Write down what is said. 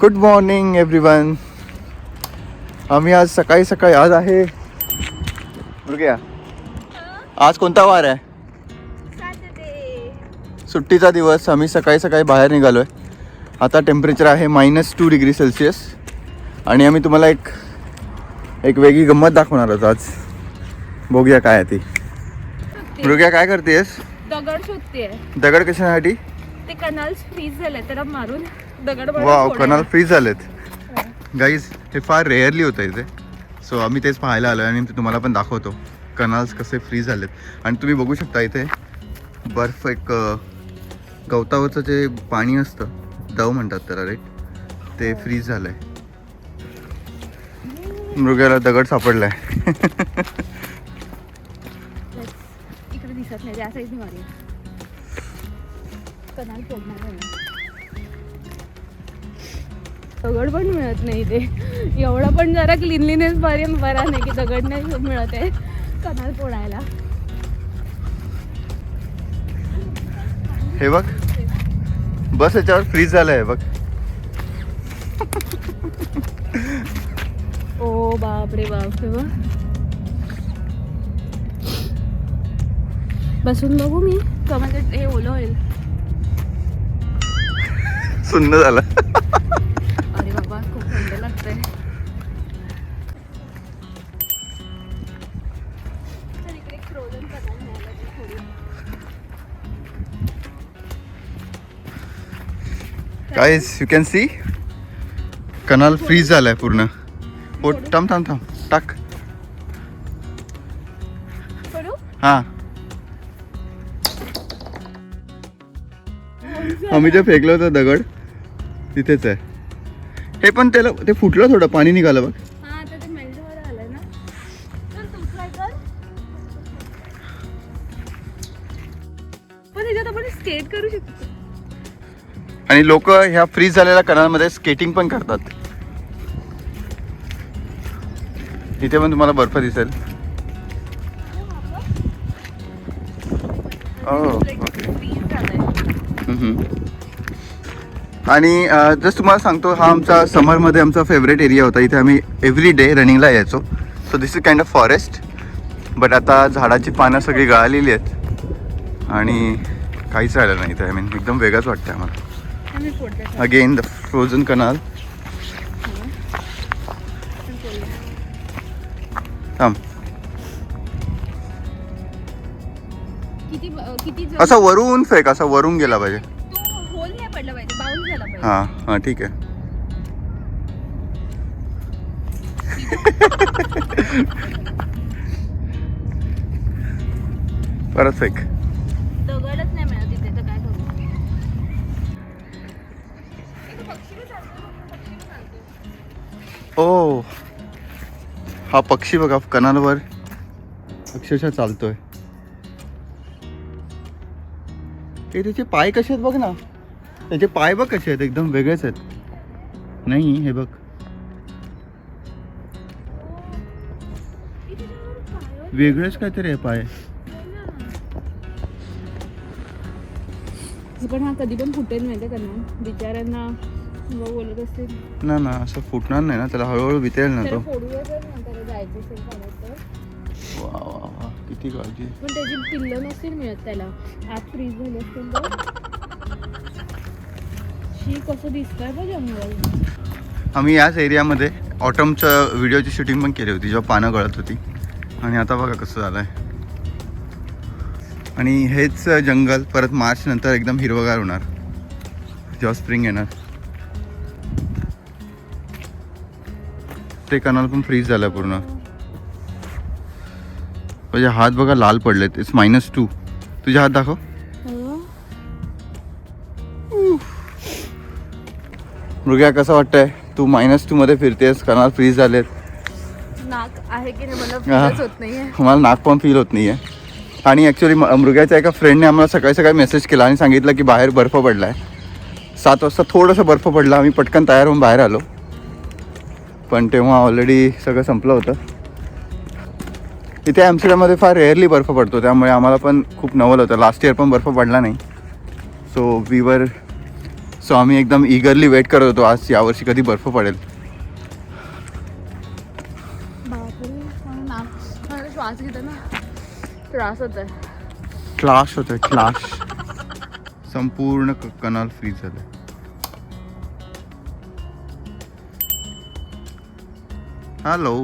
Good morning everyone आम्ही आज सकाळी सकाळी आज आहे. मृग्या आज कोणता वार आहे? सुट्टीचा दिवस आम्ही सकाळी सकाळी बाहेर निघालो आहे आता टेम्परेचर आहे मायनस टू डिग्री सेल्सिअस आणि आम्ही तुम्हाला एक एक वेगळी गंमत दाखवणार आहोत आज. बघूया काय आहे ती. मृग्या काय करतेस? दगड शोधतेय. दगड कशासाठी? ते कनाल्स फ्रीज झाले त्याला मारून. वाव कनाल फ्रीज झालेत. गाईज हे फार रेअरली होतं इथे. सो आम्ही तेच पाहायला आलो आणि ते तुम्हाला पण दाखवतो. कनाल्स कसे फ्रीज झालेत. आणि तुम्ही बघू शकता इथे बर्फ एक गवतावरचं जे पाणी असतं दव म्हणतात त्याला राईट ते फ्रीज झालंय. मृगाला दगड सापडलाय. दिसत नाही. दगड पण मिळत नाही इथे. एवढं पण जरा क्लिनलीनेस बरे बरा नाही की दगड नाही मिळत. आहे कनाल फोडायला हे बघ. बस याच्यावर फ्रीज झालंय बघ. ओ बाप रे बाप हे बघ. बसून बघू मी का म्हणजे हे ओलं होईल. सुंदर झालं. Guys you can see canal freeze झालाय पूर्ण. हो थांब थांब थांब. टाक? हा. आम्ही जे फेकलं होतं दगड तिथेच आहे. हे पण त्याला ते फुटलं थोडं पाणी निघालं बघ. हा पण आपण स्केट करू शकतो. आणि लोक ह्या फ्रीज झालेल्या कनालमध्ये स्केटिंग पण करतात. इथे पण तुम्हाला बर्फ दिसेल. Oh, झालंय. हम्म. आणि जस्ट तुम्हाला सांगतो हा आमचा समरमध्ये आमचा फेवरेट एरिया होता. इथे आम्ही एव्हरी डे रनिंगला यायचो. So this is kind of forest but आता झाडाची पानं सगळी गळालेली आहेत. आणि काहीच राहिलं नाही इथे. आय मीन एकदम वेगळंच वाटतं आम्हाला. अगेन द फ्रोझन कनाल थांब. असा वरून फेक असा वरून गेला पाहिजे. हां हां ठीक आहे. परत फेक. ओ. हा पक्षी बघा कनालवर. अक्षरशः चालतोय. ते त्याचे पाय कसे आहेत बघ ना. त्याचे पाय बघ कसे आहेत एकदम वेगळेच आहेत. नाही हे बघ. वेगळेच काहीतरी आहे पाय. पण हा कधी पण फुटेल माहिती का ना बिचाऱ्यांना ना ना असं फुटणार नाही ना त्याला हळूहळू वितेल ना तो. वा वा वा किती काळजी. पण त्याची पिल्लं नसतील मिळत त्याला. आत फ्रीज झाले असतील शी कसं दिसतंय बघ जंगल. आम्ही याच एरियामध्ये ऑटमचं व्हिडिओची शूटिंग पण केली होती जेव्हा पानं गळत होती. आणि आता बघा कसं झालं आहे आणि हेच जंगल परत मार्च नंतर एकदम हिरवगार होणार. जेव्हा स्प्रिंग येणार. ते कनाल पण फ्रीज झालं पूर्ण. म्हणजे हात बघा लाल पडलेत. इट्स मायनस टू तुझे हात दाखव. मृग्या कसं वाटतंय? तू मायनस टू मध्ये फिरतेस कनाल फ्रीज झालेत. नाक आहे की नाही मला नाहीये. नाक पण फील होत नाही आहे आणि ॲक्च्युली मृगाच्या एका फ्रेंडने आम्हाला सकाळी सकाळी मेसेज केला आणि सांगितलं की बाहेर बर्फ पडला आहे सात वाजता थोडंसं बर्फ पडला. आम्ही पटकन तयार होऊन बाहेर आलो. पण तेव्हा ऑलरेडी सगळं संपलं होतं. इथे ॲम्स्टरडॅममध्ये फार रेअरली बर्फ पडतो त्यामुळे आम्हाला पण खूप नवल होतं. लास्ट इयर पण बर्फ पडला नाही. सो वी वर सो आम्ही एकदम इगरली वेट करत होतो आज यावर्षी कधी बर्फ पडेल. त्रास होत आहे क्लाश संपूर्ण कनाल फ्रीज झालं Hello.